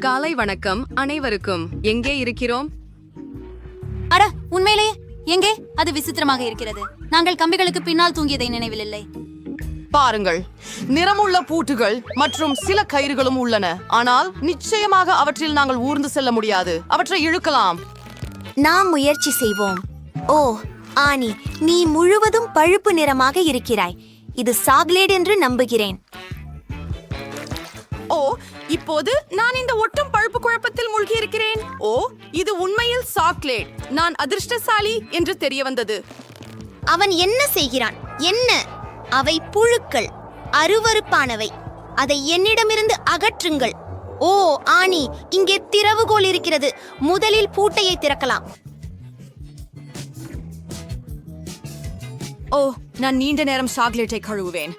காலை வணக்கம் அனைவருக்கும். எங்கே இருக்கிறோம்? அட உண்மையிலேயே எங்கே? அது விசித்திரமாக இருக்கிறது. நாங்கள் கம்பிகளுக்கு பின்னால் தூங்கியதை நினைவில் இல்லை பாருங்கள் நிறமுள்ள பூட்டுகள் மற்றும் சில கயிறுகளும் உள்ளன. ஆனால் நிச்சயமாக அவற்றில் நாங்கள் ஊர்ந்து செல்ல முடியாது. அவற்றை இழுக்கலாம். நாம் முயற்சி செய்வோம். ஓ ஆனி நீ முழுவதும் பழுப்பு நிறமாக இருக்கிறாய். இது சாக்லேட் என்று நம்புகிறேன். ஓ இப்போது நான் இந்த ஒட்டும் பழுப்பு குழப்பத்தில் மூழ்கி இருக்கிறேன் ஓ இது உண்மையில் சாக்லேட். நான் அதிர்ஷ்டசாலி என்று தெரிய வந்தது அவன் என்ன செய்கிறான்? என்ன? அவை புழுக்கள் அருவருப்பானவை. அதை என்னிடமிருந்து அகற்றுங்கள். ஓ ஆனி இங்கே திறவுகோல் இருக்கிறது. முதலில் பூட்டையை திறக்கலாம். ஓ நான் நீண்ட நேரம் சாக்லேட்டை கழுவுவேன்.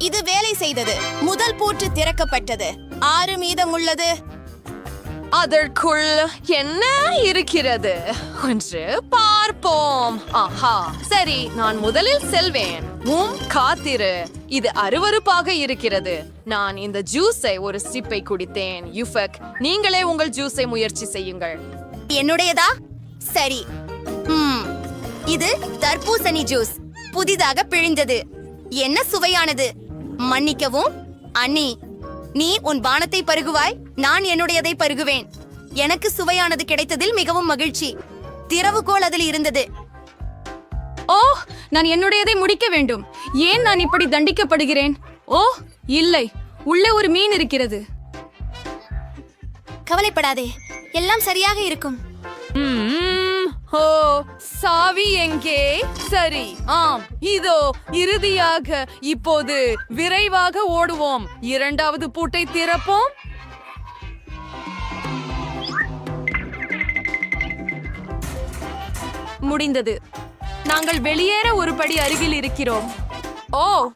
இது வேலை செய்தது. முதல் பூட்டு திறக்கப்பட்டது. ஆறு மீதம் உள்ளது அதற்குள் என்ன இருக்கிறது? என்று பார்ப்போம். ஆஹா. சரி நான் முதலில் செல்வேன். உம் காத்திரு. இது அருவருப்பாக இருக்கிறது. நான் இந்த ஜூஸை ஒரு சிப்பை குடித்தேன். யுஃபக் நீங்களே உங்கள் ஜூஸை முயற்சி செய்யுங்கள். என்னுடையதா? சரி. ம், இது தர்பூசணி ஜூஸ். புதிதாக பிழிந்தது. என்ன சுவையானது? மன்னிக்கவும். அண்ணி நீ உன் பானத்தை பருகுவாய் நான் என்னுடையதை பருகுவேன். எனக்கு சுவையானது கிடைத்ததில் மிகவும் மகிழ்ச்சி. திறவுகோல் அதில் இருந்தது. ஓ நான் என்னுடையதை முடிக்க வேண்டும். ஏன் நான் இப்படி தண்டிக்கப்படுகிறேன்? ஓ இல்லை. உள்ளே ஒரு மீன் இருக்கிறது. கவலைப்படாதே. எல்லாம் சரியாக இருக்கும். ஓ சாவி எங்கே? சரி ஆம். இதோ இறுதியாக இப்போது விரைவாக ஓடுவோம். இரண்டாவது பூட்டை திறப்போம். முடிந்தது. நாங்கள் வெளியேற ஒரு படி அருகில் இருக்கிறோம். ஓ.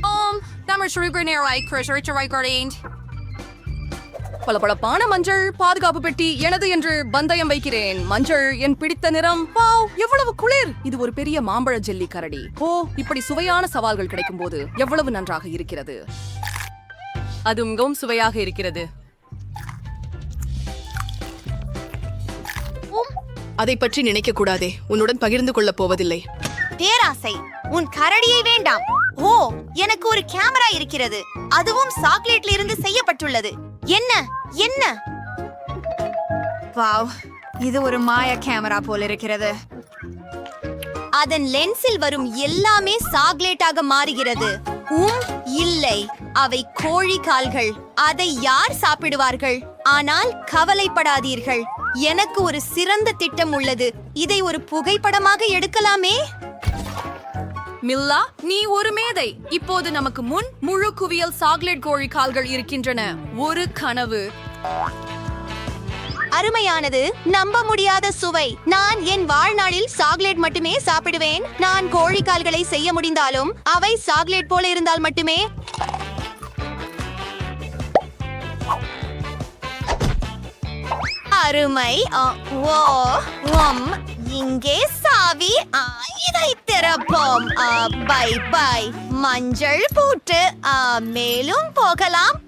ஆம். தமிழ் ஸ்ரீகுணேராய் கிருஷ்ண பளபளப்பான மஞ்சள் பாதுகாப்பு பெட்டி எனது என்று பந்தயம் வைக்கிறேன். மஞ்சள் என் பிடித்த நிறம். வாவ் எவ்வளவு குளிர்! இது ஒரு பெரிய மாம்பழ ஜெல்லி கரடி. ஓ இப்படி சுவையான சவால்கள் கிடைக்கும் போது எவ்வளவு நன்றாக இருக்கிறது? அது மிகவும் சுவையாக இருக்கிறது. அதை பற்றி நினைக்க கூடாதே. உன்னுடன் பகிர்ந்து கொள்ளப் போவதில்லை. பேராசை உன் கரடியை வேண்டாம். ஓ எனக்கு ஒரு கேமரா இருக்கிறது. அதுவும் சாக்லேட்ல இருந்து செய்யப்பட்டுள்ளது. என்ன? என்ன? வாவ் இது ஒரு மாய கேமரா போல இருக்கிறது. அதன் லென்ஸில் வரும் எல்லாமே சாக்லேட்டாக மாறுகிறது. உம் இல்லை. அவை கோழி கால்கள். அதை யார் சாப்பிடுவார்கள்? ஆனால் கவலைப்படாதீர்கள். எனக்கு ஒரு சிறந்த திட்டம் உள்ளது. இதை ஒரு புகைப்படமாக எடுக்கலாமே? மில்லா நீ ஒரு மேதை. இப்போது நமக்கு முன் முழு குவியல் சாக்லேட் கோழி கால்கள் இருக்கின்றன. ஒரு கனவு. அருமையானது. நம்ப முடியாத சுவை. நான் என் வாழ்நாளில் சாக்லேட் மட்டுமே சாப்பிடுவேன். நான் கோழிக்கால்களை செய்ய முடிந்தாலும் அவை சாக்லேட் போல இருந்தால் மட்டுமே. அருமை. ஓ உம், இங்கே சாவி ஆ, இதை திறப்போம். ஆ, பை பை. மஞ்சள் பூட்டு ஆ, மேலும் போகலாம்.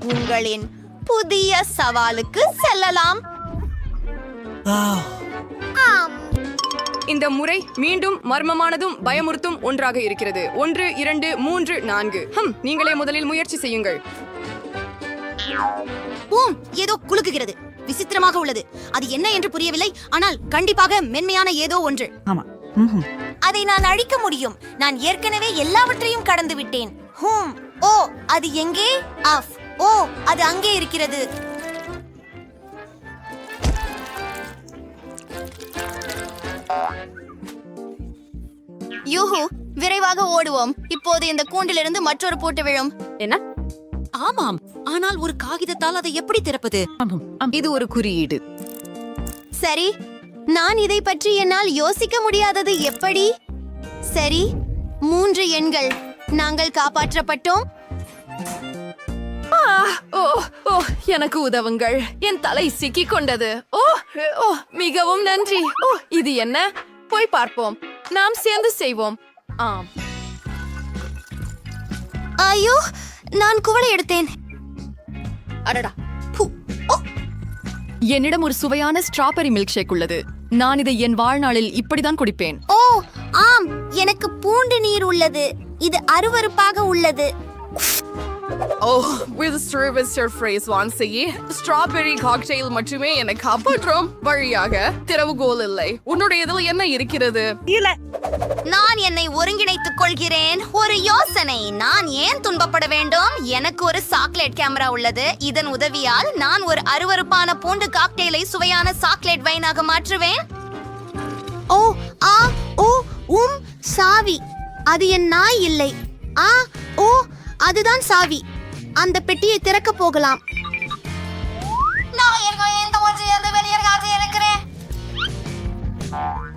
உங்களின் புதிய சவாலுக்கு செல்லலாம். இந்த முறை மீண்டும் மர்மமானதும் பயமுறுத்தும் ஒன்றாக இருக்கிறது. ஒன்று இரண்டு மூன்று நான்கு. ஹம் நீங்களே முதலில் முயற்சி செய்யுங்கள். பூம் ஏதோ குலுக்குகிறது. விசித்திரமாக உள்ளது. அது என்ன என்று புரியவில்லை. ஆனால் கண்டிப்பாக மென்மையான ஏதோ ஒன்று. அதை நான் அழிக்க முடியும். நான் ஏற்கனவே எல்லாவற்றையும் கடந்து விட்டேன். ஹூம். ஓ அது எங்கே? அஃப். ஓ அது அங்கே இருக்கிறது. யூஹு விரைவாக ஓடுவோம். இப்போது இந்த கூண்டிலிருந்து மற்றொரு பூட்டு விழும். என்ன? ஆமாம். ஆனால் ஒரு காகிதத்தால் அதை எப்படி திறப்பது? இது ஒரு குறியீடு. சரி நான் இதை பற்றி என்னால் யோசிக்க முடியாதது எப்படி? சரி மூன்று எண்கள். நாங்கள் காப்பாற்றப்பட்டோம். ஓ ஓ எனக்கு உதவுங்கள். என் தலை சிக்கிக் கொண்டது. ஓ ஓ மிகவும் நன்றி. ஓ இது என்ன? போய் பார்ப்போம். நாம் சேர்ந்து செய்வோம். ஆம். ஐயோ நான் குவளை எடுத்தேன். அடடா. என்னிடம் ஒரு சுவையான ஸ்ட்ராபெரி மில்க் ஷேக் உள்ளது. நான் இதை என் வாழ்நாளில் இப்படிதான் குடிப்பேன். ஓ ஆம். எனக்கு பூண்டு நீர் உள்ளது. இது அருவருப்பாக உள்ளது. ஓ வித் ஸ்ட்ராபெரி ஃப்ரேஸ் வான் செய்ய ஸ்ட்ராபெரி காக்டெயில் மட்டுமே என்னை காப்பாற்றும் வழியாக திறவுகோல் இல்லை. உன்னுடைய இதில் என்ன இருக்கிறது? நான் என்னை ஒருங்கிணைத்துக் கொள்கிறேன். ஒரு யோசனை. நான் ஏன் துன்பப்பட வேண்டும்? எனக்கு ஒரு சாக்லேட் கேமரா உள்ளது. இதன் உதவியால் நான் ஒரு அருவருப்பான பூண்டு காக்டெயிலை சுவையான சாக்லேட் வைனாக மாற்றுவேன். ஓ ஆ ஓ உம் சாவி. அது என் நாய் இல்லை. ஆ ஓ அதுதான் சாவி. அந்த பெட்டியை திறக்க போகலாம்.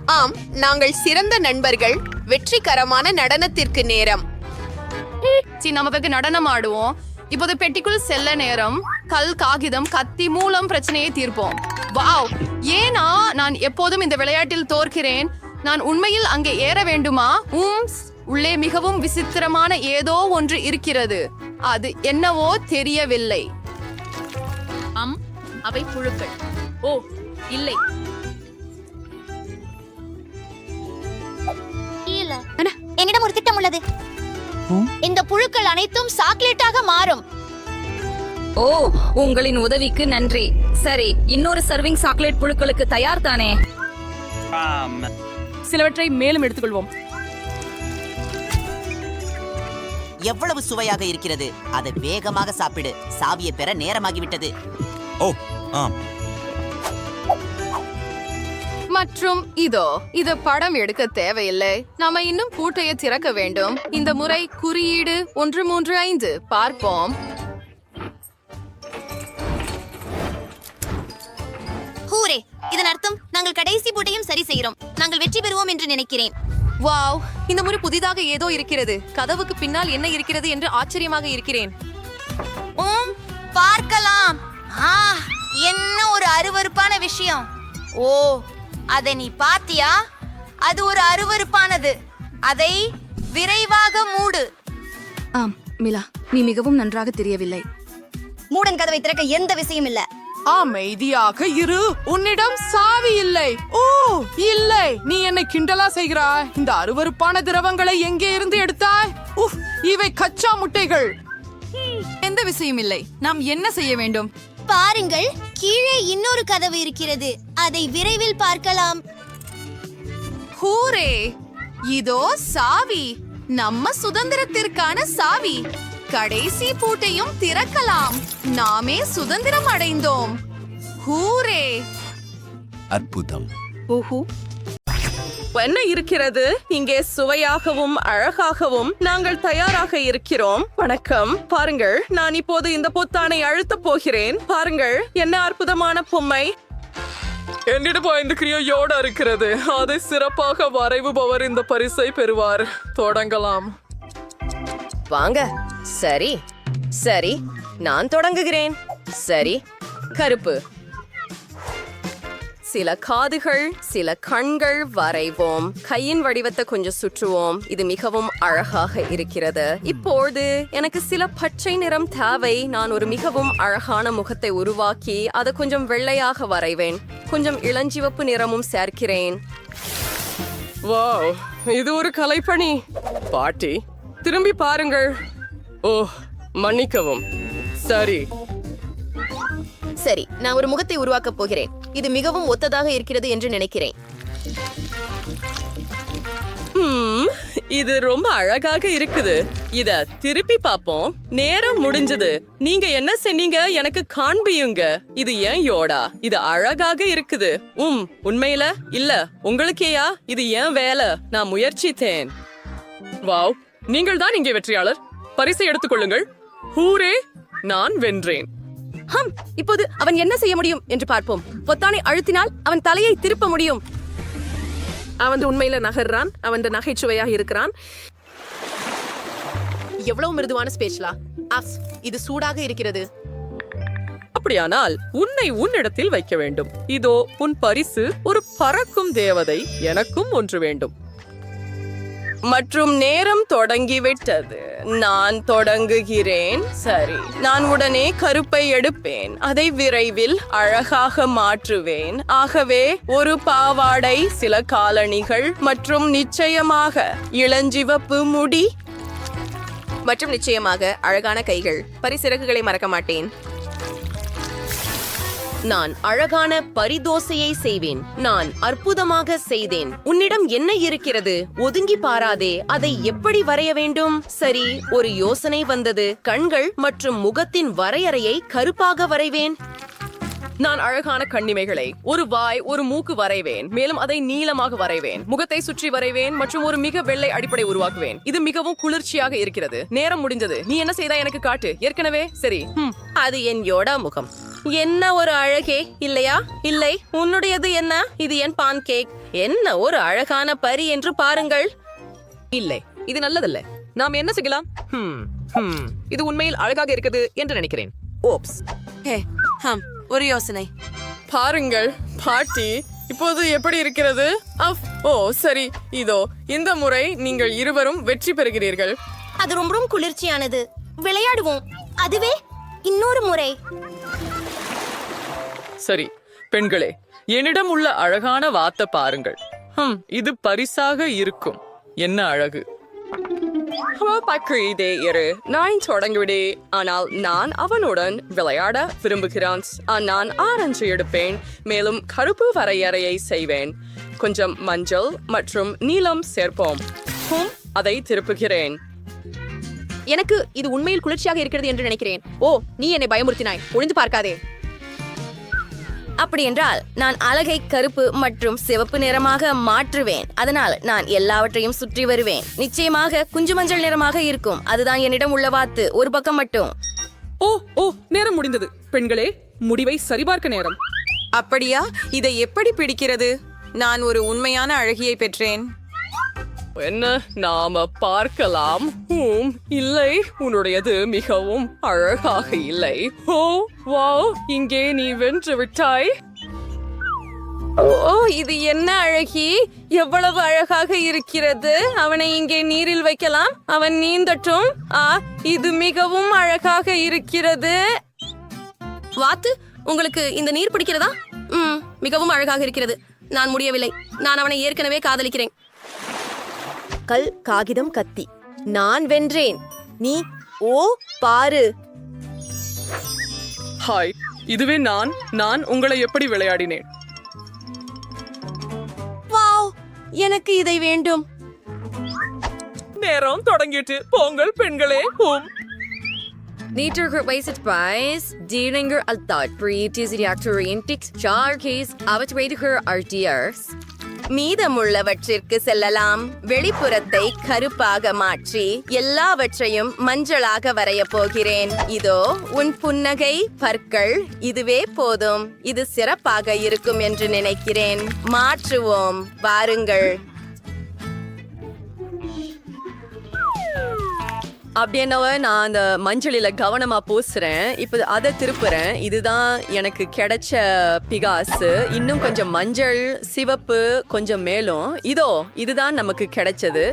ஆம் நாங்கள் சிறந்த நண்பர்கள். வெற்றிகரமான நடனத்திற்கு நேரம். சி நமக்கு நடனம் ஆடுவோம். இப்போது பெட்டிக்குள் செல்ல நேரம். கல் காகிதம் கத்தி மூலம் பிரச்சனையை தீர்ப்போம். வாவ்! ஏனா நான் எப்போதும் இந்த விளையாட்டில் தோற்கிறேன். நான் உண்மையில் அங்கே ஏற வேண்டுமா? உம் உள்ளே மிகவும் விசித்திரமான ஏதோ ஒன்று இருக்கிறது. அது என்னவோ தெரியவில்லை. அம் அவை புழுக்கள். ஓ இல்லை. என்னிடம் ஒரு திட்டம் உள்ளது. இந்த புழுக்கள் அனைத்தும் சாக்லேட்டாக மாறும். ஓ உங்களின் உதவிக்கு நன்றி. சரி இன்னொரு சர்விங் சாக்லேட் புழுக்களுக்கு தயார் தானே? சிலவற்றை மேலும் எடுத்துக்கொள்வோம். எவ்வளவு சுவையாக இருக்கிறது? அதை வேகமாக சாப்பிடு. சாவியை பெற நேரமாகிவிட்டது. ஓ ஆம். மற்றும் இதோ இது படம் எடுக்க தேவையில்லை. நாம இன்னும் பூட்டையை திறக்க வேண்டும். இந்த முறை குறியீடு ஒன்று மூன்று ஐந்து. பார்ப்போம். ஹூரே இதன் அர்த்தம் நாங்கள் கடைசி பூட்டையும் சரி செய்கிறோம். நாங்கள் வெற்றி பெறுவோம் என்று நினைக்கிறேன். வாவ் இந்த முறை புதிதாக ஏதோ இருக்கிறது. கதவுக்கு பின்னால் என்ன இருக்கிறது என்று ஆச்சரியமாக இருக்கிறேன். உம் பார்க்கலாம். ஆ என்ன ஒரு அருவருப்பான விஷயம். ஓ அதை நீ பாத்தியா? அது ஒரு அருவருப்பானது. அதை விரைவாக மூடு. ஆம் மிலா நீ மிகவும் நன்றாக தெரியவில்லை. மூடன் கதவை திறக்க எந்த விஷயம் இல்ல. அமைதியாக இரு. உன்னிடம் சாவி இல்லை. ஓ இல்லை. நீ என்னை கிண்டலா செய்கிறாய்? இந்த அருவருப்பான திரவங்களை எங்கே இருந்து எடுத்தாய்? உஃப் இவை கச்சா முட்டைகள். எந்த விஷயம் இல்லை. நாம் என்ன செய்ய வேண்டும்? பாருங்கள் கீழே இன்னொரு கதவு இருக்கிறது. அதை விரைவில் பார்க்கலாம். ஹூரே இதோ சாவி. நம்ம சுதந்திரத்திற்கான சாவி. கடைசி பூட்டையும் திறக்கலாம். நாமே சுதந்திரம் அடைந்தோம். ஹூரே. அற்புதம். என்ன இருக்கிறது? இங்கே சுவையாகவும் அழகாகவும் நாங்கள் தயாராக இருக்கிறோம். வணக்கம். பாருங்கள் நான் இப்போது இந்த பொத்தானை அழுத்தப் போகிறேன். பாருங்கள் என்ன அற்புதமான பொம்மை. என்னிடம் ஐந்து கிரியோட இருக்கிறது. அதை சிறப்பாக வரைவுபவர் இந்த பரிசை பெறுவார். தொடங்கலாம். வாங்க. சரி சரி நான் தொடங்குகிறேன். சரி கருப்பு. சில காதுகள் சில கண்கள் வரைவோம். கையின் வடிவத்தை கொஞ்சம் சுற்றுவோம். இது மிகவும் அழகாக இருக்கிறது. இப்போது எனக்கு சில பச்சை நிறம் தேவை. நான் ஒரு மிகவும் அழகான முகத்தை உருவாக்கி அதை கொஞ்சம் வெள்ளையாக வரைவேன். கொஞ்சம் இளஞ்சிவப்பு நிறமும் சேர்க்கிறேன். வாவ் இது ஒரு கலைப்பணி. பாட்டி திரும்பி பாருங்கள். ஓ மன்னிக்கவும். சரி. சரி நான் ஒரு முகத்தை உருவாக்கப் போகிறேன். இது மிகவும் ஒத்ததாக இருக்கிறது என்று நினைக்கிறேன். இது ரொம்ப அழகாக இருக்குது. இத திருப்பி பாப்போம். நேரம் முடிஞ்சது. நீங்க என்ன செஞ்சீங்க எனக்கு காண்பியுங்க. இது ஏன் யோடா? இது அழகாக இருக்குது. உம் உண்மையில? இல்ல உங்களுக்கேயா? இது ஏன் வேலை? நான் முயற்சித்தேன். வாவ் நீங்கள் தான் இங்கே வெற்றியாளர். பரிசை எடுத்துக்கொள்ளுங்கள். ஹூரே நான் வென்றேன். ஹம் இப்போது அவன் என்ன செய்ய முடியும் என்று பார்ப்போம். பொத்தானை அழுத்தினால் அவன் தலையை திருப்ப முடியும். அவன் உண்மையில நகர்றான். அவன் நகைச்சுவையாக இருக்கிறான். எவ்வளவு மிருதுவான ஸ்பேச்லா. அஃப் இது சூடாக இருக்கிறது. அப்படியானால் உன்னை உன்னிடத்தில் வைக்க வேண்டும். இதோ உன் பரிசு ஒரு பறக்கும் தேவதை. எனக்கும் ஒன்று வேண்டும். மற்றும் நேரம் தொடங்கிவிட்டது. நான் தொடங்குகிறேன். சரி. நான் உடனே கருப்பை எடுப்பேன். அதை விரைவில் அழகாக மாற்றுவேன். ஆகவே ஒரு பாவாடை சில காலணிகள் மற்றும் நிச்சயமாக இளஞ்சிவப்பு முடி. மற்றும் நிச்சயமாக அழகான கைகள். பரிசிறகுகளை மறக்க மாட்டேன். நான் அழகான பரிதோசையை செய்வேன். நான் அற்புதமாக செய்தேன். உன்னிடம் என்ன இருக்கிறது? ஒதுங்கி பாராதே. அதை எப்படி வரைய வேண்டும்? சரி ஒரு யோசனை வந்தது. கண்கள் மற்றும் முகத்தின் வரையறையை கருப்பாக வரைவேன். நான் அழகான கண்ணிமைகளை ஒரு வாய் ஒரு மூக்கு வரைவேன். மேலும் அதை நீளமாக வரைவேன். முகத்தை சுற்றி வரைவேன் மற்றும் ஒரு மிக வெள்ளை அடிப்படை உருவாக்குவேன். இது மிகவும் குளிர்ச்சியாக இருக்கிறது. நேரம் முடிந்தது. நீ என்ன செய்தா எனக்கு காட்டு. ஏற்கனவே? சரி. அது என் யோடா முகம். என்ன ஒரு அழகே? இல்லையா? இல்லை. உன்னுடையது என்ன? இது என் பான் கேக். என்ன ஒரு அழகான பரி என்று பாருங்கள். இல்லை. இது நல்லதல்ல. நாம் என்ன செய்யலாம். இது உண்மையில் அழகாக இருக்குது என்று நினைக்கிறேன். ஓப்ஸ். ஹே ஹம் ஒரு யோசனை. பாருங்கள் பாட்டி இப்போது எப்படி இருக்கிறது? அஃப் ஓ சரி. இதோ இந்த முறை நீங்கள் இருவரும் வெற்றி பெறுகிறீர்கள். அது ரொம்பவும் குளிர்ச்சியானது. விளையாடுவோம். அதுவே இன்னொரு முறை. சரி பெண்களே என்னிடம் உள்ள அழகான வாத்த பாருங்கள். ஹம் இது பரிசாக இருக்கும். என்ன அழகு? இதே இரு. நான் தொடங்கிவிடே. ஆனால் நான் அவனுடன் விளையாட விரும்புகிறான். நான் ஆரஞ்சு எடுப்பேன். மேலும் கருப்பு வரையறையை செய்வேன். கொஞ்சம் மஞ்சள் மற்றும் நீலம் சேர்ப்போம். ஹும், அதை திருப்புகிறேன். எனக்கு இது உண்மையில் குளிர்ச்சியாக இருக்கிறது என்று நினைக்கிறேன். ஓ நீ என்னை பயமுறுத்தினாய். ஒழிந்து பார்க்காதே. அப்படி என்றால் நான் அழகை கருப்பு மற்றும் சிவப்பு நிறமாக மாற்றுவேன். அதனால் நான் எல்லாவற்றையும் சுற்றி வருவேன். நிச்சயமாக குஞ்சு மஞ்சள் நிறமாக இருக்கும். அதுதான் என்னிடம் உள்ள வாத்து. ஒரு பக்கம் மட்டும். ஓ ஓ நேரம் முடிந்தது. பெண்களே முடிவை சரிபார்க்க நேரம். அப்படியா? இதை எப்படி பிடிக்கிறது? நான் ஒரு உண்மையான அழகியை பெற்றேன். என்ன? நாம பார்க்கலாம். ஹூம் இல்லை. உன்னுடையது மிகவும் அழகாக இல்லை. ஓ வாவ் இங்கே நீ வென்று விட்டாய். ஓ இது என்ன அழகி? எவ்வளவு அழகாக இருக்கிறது. அவனை இங்கே நீரில் வைக்கலாம். அவன் நீந்தட்டும். ஆ இது மிகவும் அழகாக இருக்கிறது. வாத்து உங்களுக்கு இந்த நீர் பிடிக்கிறதா? ம் மிகவும் அழகாக இருக்கிறது. நான் முடியவில்லை. நான் அவனை ஏற்கனவே காதலிக்கிறேன். கல் காகிதம் கத்தி. நான் வென்றேன். நீ ஓ பாரு. ஹாய் இதுவே நான் நான் உங்களை எப்படி விளையாடினேன்? வாவ் எனக்கு இதை வேண்டும். நேரம் தொடங்கிட்டு போங்கள் பெண்களே ஹூம் Nieter gewijzigd bij Dieringer Altad, Breed Reactorientics, Jarkees, Abatwediger RDRs. மீதமுள்ளவற்றிற்கு செல்லலாம். வெளிப்புறத்தை கருப்பாக மாற்றி எல்லாவற்றையும் மஞ்சளாக வரையப் போகிறேன். இதோ உன் புன்னகை பற்கள் இதுவே போதும். இது சிறப்பாக இருக்கும் என்று நினைக்கிறேன். மாற்றுவோம். வாருங்கள். அப்படின்னவ நான் அந்த மஞ்சளில கவனமா பூசுறேன். இப்ப அதை திருப்புறேன். இதுதான் எனக்கு கிடைச்ச பிகாசு. இன்னும் கொஞ்சம் மஞ்சள் சிவப்பு கொஞ்சம் மேலும். இதோ இதுதான் நமக்கு கிடைச்சது.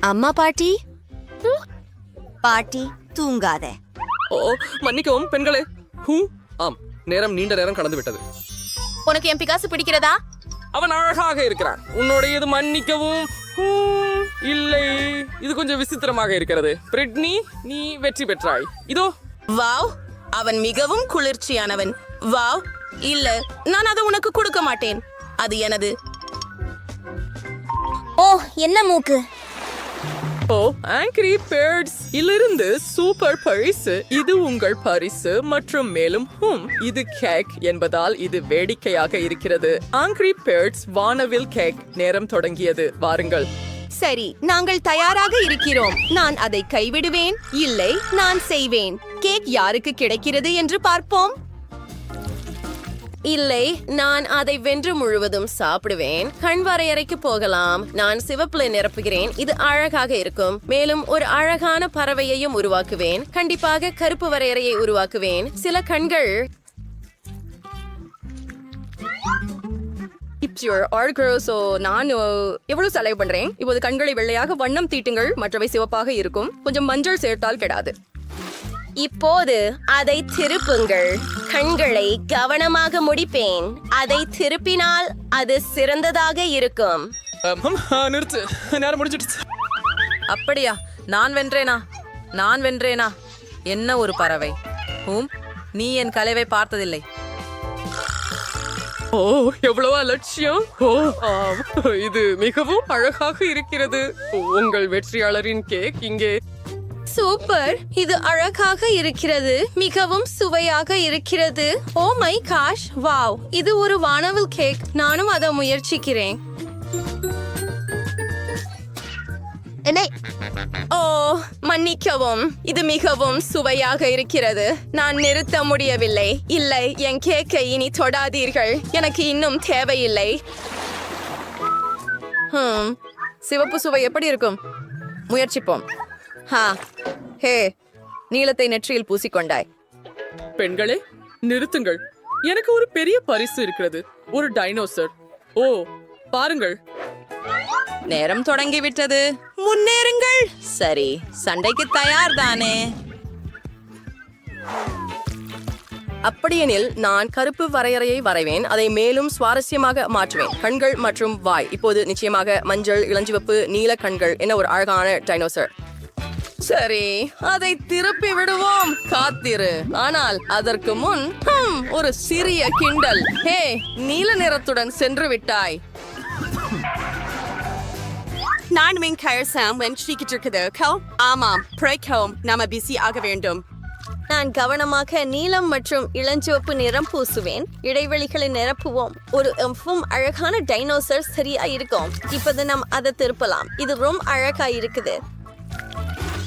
அம்மா பாட்டி? பாட்டி தூங்காத. ஓ மன்னிக்கவும் பெண்களே. ஹூ ஆம் நேரம் நீண்ட நேரம் கடந்து விட்டது. உனக்கு என் பிகாசு பிடிக்கிறதா? அவன் அழகாக இருக்கிறான். உன்னுடையது மன்னிக்கவும் ஹூ, இல்லை. இது கொஞ்சம் விசித்திரமாக இருக்கிறது. பிரிட்னி நீ வெற்றி பெற்றாய். இதோ. வாவ் அவன் மிகவும் குளிர்ச்சியானவன். வாவ் இல்ல நான் அதை உனக்கு கொடுக்க மாட்டேன். அது எனது. ஓ என்ன மூக்கு? ஓ ஆங்கிரி பேர்ட்ஸ் இலிருந்து சூப்பர் பரிசு இது உங்கள் பரிசு மற்றும் மேலும் ஹும் இது கேக் என்பதால் இது வேடிக்கையாக இருக்கிறது. ஆங்கிரி பேர்ட்ஸ் வானவில் கேக் நேரம் தொடங்கியது. வாருங்கள். சரி நாங்கள் தயாராக இருக்கிறோம். நான் அதை கைவிடுவேன் இல்லை நான் செய்வேன். கேக் யாருக்கு கிடைக்கிறது என்று பார்ப்போம். இல்லை நான் அதை வென்று முழுவதும் சாப்பிடுவேன். கண் வரையறைக்கு போகலாம். நான் சிவப்புல நிரப்புகிறேன். இது அழகாக இருக்கும். மேலும் ஒரு அழகான பறவையையும் உருவாக்குவேன். கண்டிப்பாக கருப்பு வரையறையை உருவாக்குவேன். சில கண்கள் இட்ஸ் யுவர் ஸோ நான் எவ்வளவு செலவு பண்றேன்? இப்போது கண்களை வெள்ளையாக வண்ணம் தீட்டுங்கள். மற்றவை சிவப்பாக இருக்கும். கொஞ்சம் மஞ்சள் சேர்த்தால் கெடாது. இப்போது அதை திருப்புங்கள். கண்களை கவனமாக முடிப்பேன். அதை திருப்பினால் அது சிறந்ததாக இருக்கும். நிறுத்து. நேரம் முடிஞ்சிடுச்சு. அப்படியா? நான் வென்றேனா? நான் வென்றேனா? என்ன ஒரு பறவை? ஹூம் நீ என் கலைவை பார்த்ததில்லை. ஓ எவ்வளவு அலட்சியம் ஓ ஆம். இது மிகவும் அழகாக இருக்கிறது. உங்கள் வெற்றியாளரின் கேக் இங்கே. சூப்பர். இது அழகாக இருக்கிறது. மிகவும் சுவையாக இருக்கிறது. Oh my gosh. வாவ். இது ஒரு வானவில் கேக். நானும் அதை முயற்சிக்கிறேன். ஓ மன்னிக்கவும். இது மிகவும் சுவையாக இருக்கிறது. நான் நிறுத்த முடியவில்லை. இல்லை என் கேக்கை இனி தொடாதீர்கள். எனக்கு இன்னும் தேவையில்லை. சிவப்பு சுவை எப்படி இருக்கும்? முயற்சிப்போம். ஹா ஹே நீலத்தை நெற்றியில் பூசிக்கொண்டாய். பெண்களே நிறுத்துங்கள். எனக்கு ஒரு பெரிய பரிசு இருக்கிறது. ஒரு டைனோசர். ஓ பாருங்கள். நேரம் தொடங்கிவிட்டது. முன்னேறுங்கள். சரி சண்டைக்கு தயார் தானே அப்படியெனில் நான் கருப்பு வரையறையை வரைவேன். அதை மேலும் சுவாரஸ்யமாக மாற்றுவேன். கண்கள் மற்றும் வாய். இப்போது நிச்சயமாக மஞ்சள் இளஞ்சிவப்பு நீல கண்கள் என ஒரு அழகான டைனோசர். சரி அதை திருப்பி விடுவோம். காத்திரு. ஆனால் அதற்கு முன் ஹம், ஒரு சிறிய கிண்டல். ஹே நீல நிறத்துடன் சென்று விட்டாய். நான் மின் கயர்சாம் வென்றிக்கிட்டு இருக்குது ஆமாம். பிரேக்கோம் நாம பிஸி ஆக வேண்டும். நான் கவனமாக நீலம் மற்றும் இளஞ்சிவப்பு நிறம் பூசுவேன். இடைவெளிகளை நிரப்புவோம். ஒரு எஃப்பும் அழகான டைனோசர் சரியா இருக்கும் இப்போது நாம் அதை திருப்பலாம். இது ரொம்ப அழகா இருக்குது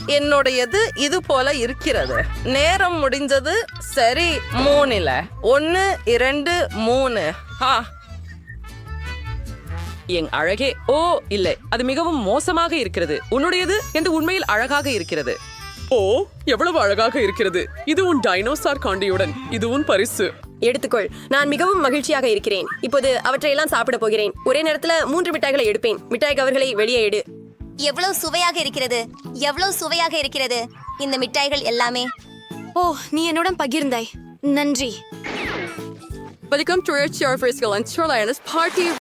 என்னுடையது இது போல இருக்கிறது. நேரம் முடிஞ்சது சரி மூணுல. ஒன்னு இரண்டு மூணு. ஹா. என் அழகே. ஓ இல்லை. அது மிகவும் மோசமாக இருக்கிறது. உன்னுடையது என்று உண்மையில் அழகாக இருக்கிறது. ஓ எவ்வளவு அழகாக இருக்கிறது. இது உன் டைனோசார் காண்டியுடன். இது உன் பரிசு. எடுத்துக்கொள். நான் மிகவும் மகிழ்ச்சியாக இருக்கிறேன். இப்போது அவற்றையெல்லாம் சாப்பிட போகிறேன். ஒரே நேரத்துல மூன்று மிட்டாய்களை எடுப்பேன். மிட்டாய் கவர்களை வெளியே எடு. எவ்வளவு சுவையாக இருக்கிறது? எவ்வளவு சுவையாக இருக்கிறது? இந்த மிட்டாய்கள் எல்லாமே. ஓ நீ என்னுடன் பகிர்ந்தாய். நன்றி. Welcome to our Surface Galant Shoreline. Party